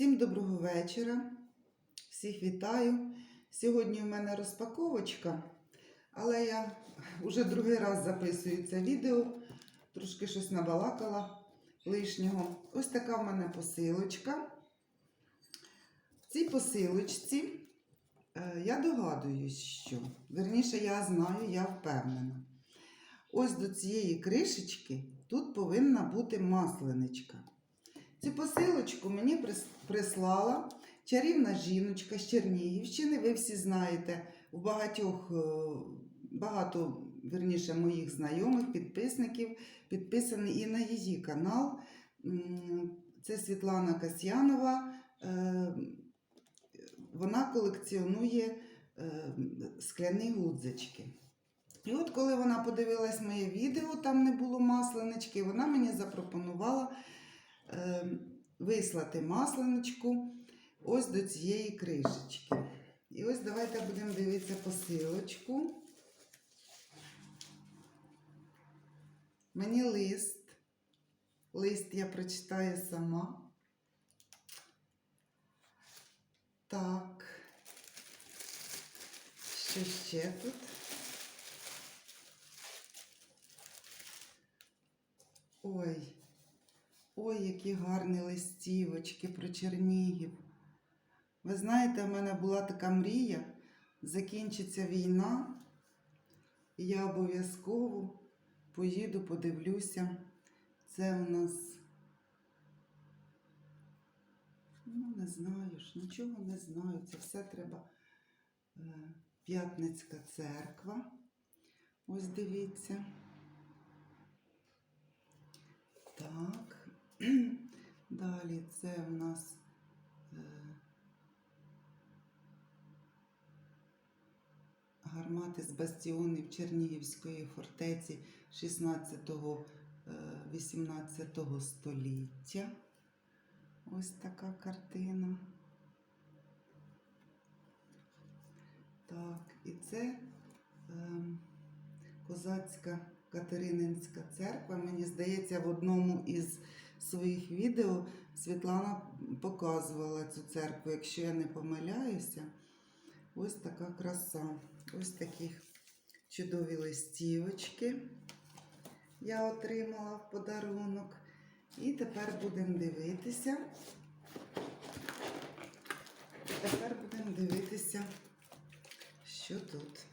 Всім доброго вечора. Всіх вітаю. Сьогодні у мене розпаковочка, але я вже другий раз записую це відео. Трошки щось набалакала лишнього. Ось така в мене посилочка. В цій посилочці е, я догадуюсь, що. Верніше, я знаю, я впевнена. Ось до цієї кришечки тут повинна бути масленичка. Цю посилочку мені прислала чарівна жіночка з Чернігівщини. Ви всі знаєте, у багатьох, е, багато верніше моїх знайомих, підписників підписаний і на її канал. Це Світлана Касьянова. Е, Вона колекціонує е, скляні гудзички. І от коли вона подивилась моє відео, там не було масленички, вона мені запропонувала вислати масленичку ось до цієї кришечки. І ось давайте будемо дивитися посилочку. Мені лист. Лист я прочитаю сама. Так. Що ще тут? Ой, ой, які гарні листівочки про Чернігів. Ви знаєте, в мене була така мрія, закінчиться війна, і я обов'язково поїду, подивлюся. Це у нас, ну, не знаю ж, нічого не знаю. Це все треба. Е, П'ятницька церква. Ось дивіться. Так. Далі це в нас е, гармати з бастіонів Чернігівської фортеці 16-18 століття. Ось така картина. Так, і це ем, козацька Катерининська церква. Мені здається, в одному із своїх відео Світлана показувала цю церкву, якщо я не помиляюся. Ось така краса. Ось такі чудові листівочки я отримала в подарунок. І тепер будемо дивитися. Тепер будемо дивитися, що тут.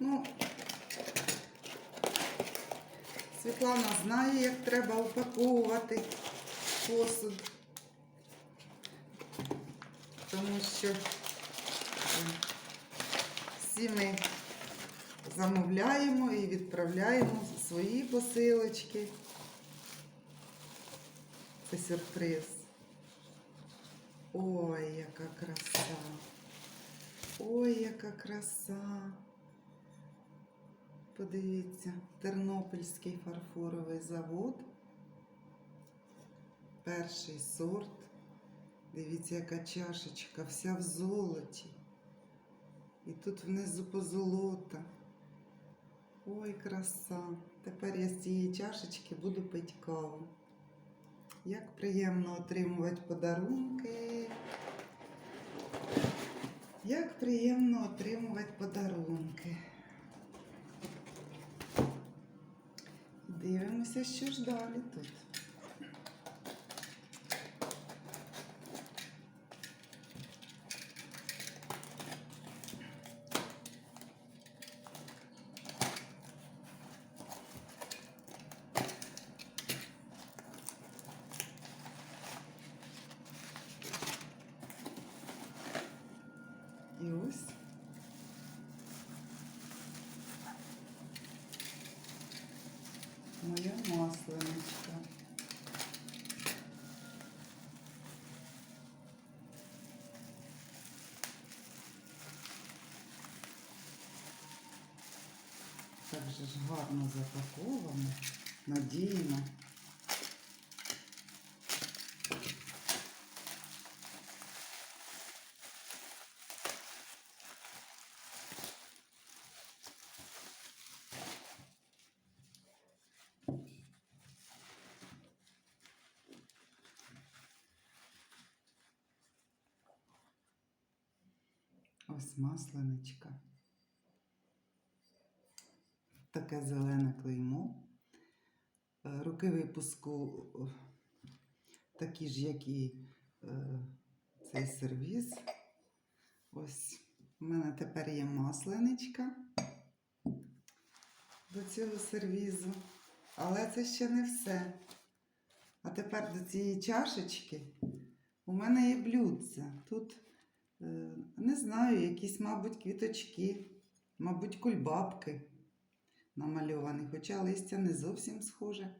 Ну, Світлана знає, як треба упаковувати посуд. Тому що е, всі ми замовляємо і відправляємо свої посилочки. Це сюрприз. Ой, яка краса. Ой, яка краса. Подивіться, Тернопільський фарфоровий завод. Перший сорт. Дивіться, яка чашечка, вся в золоті. І тут внизу позолота. Ой, краса. Тепер я з цієї чашечки буду пити каву. Як приємно отримувати подарунки. Як приємно отримувати подарунки. Дивимося, що ж далі тут. же ж гарно запаковано, надійно. Ось масленичка. Таке зелене клеймо. Е, Роки випуску такі ж, як і е, цей сервіз. Ось у мене тепер є масленичка до цього сервізу. Але це ще не все. А тепер до цієї чашечки у мене є блюдце. Тут е, не знаю, якісь, мабуть, квіточки, мабуть, кульбабки намальовані, хоча листя не зовсім схоже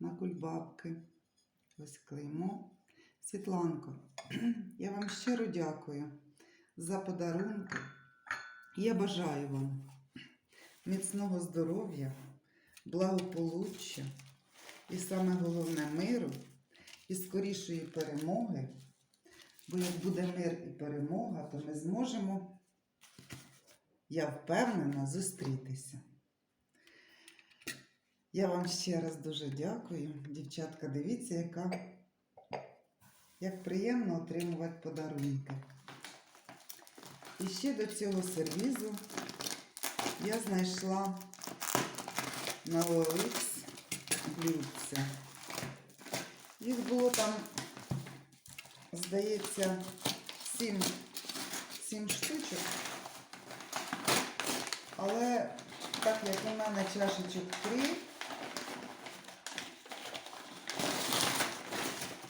на кульбабки. Ось клеймо. Світланко, я вам щиро дякую за подарунки. Я бажаю вам міцного здоров'я, благополуччя і саме головне миру і скорішої перемоги. Бо як буде мир і перемога, то ми зможемо, я впевнена, зустрітися. Я вам ще раз дуже дякую. Дівчатка, дивіться, яка, як приємно отримувати подарунки. І ще до цього сервізу я знайшла на OLX блюдце. Їх було там, здається, сім, сім штучок. Але так як у мене чашечок три,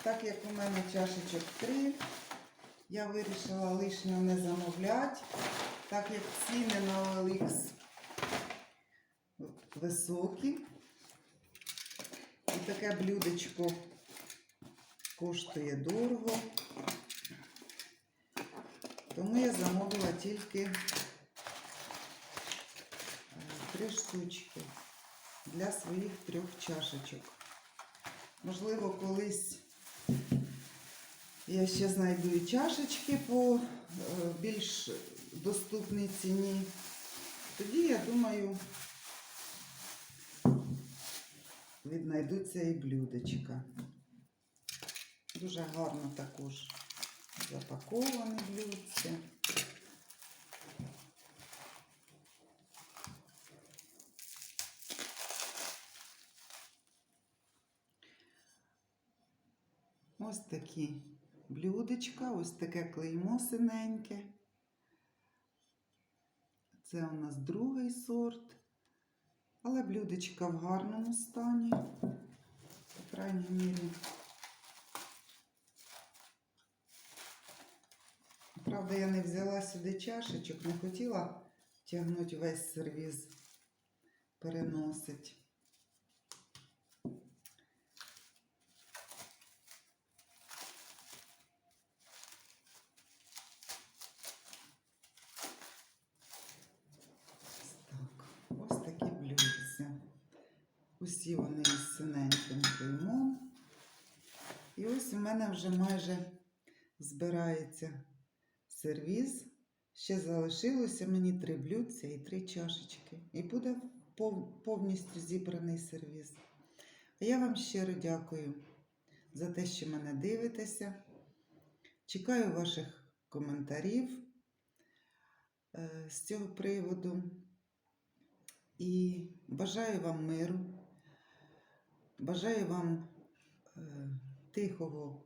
так як у мене чашечок три, я вирішила лишнього не замовляти, так як ціни на OLX високі. І таке блюдечко коштує дорого. Тому я замовила тільки е, три штучки для своїх трьох чашечок. Можливо, колись я ще знайду і чашечки по е, більш доступній ціні. Тоді, я думаю, віднайдуться і блюдечка. Дуже гарно також запаковане блюдце. Ось такі блюдечка, ось таке клеймо синеньке. Це у нас другий сорт. Але блюдечка в гарному стані, по крайній мірі. Правда, я не взяла сюди чашечок, не хотіла тягнути весь сервіз, переносить. Так, ось такі блюдця. Усі вони із синеньким клеймом. І ось у мене вже майже збирається сервіз. Ще залишилося мені три блюдця і три чашечки. І буде повністю зібраний сервіз. А я вам щиро дякую за те, що мене дивитеся. Чекаю ваших коментарів е, з цього приводу. І бажаю вам миру, бажаю вам е, тихого,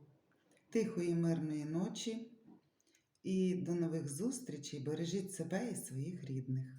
тихої мирної ночі і до нових зустрічей. Бережіть себе і своїх рідних.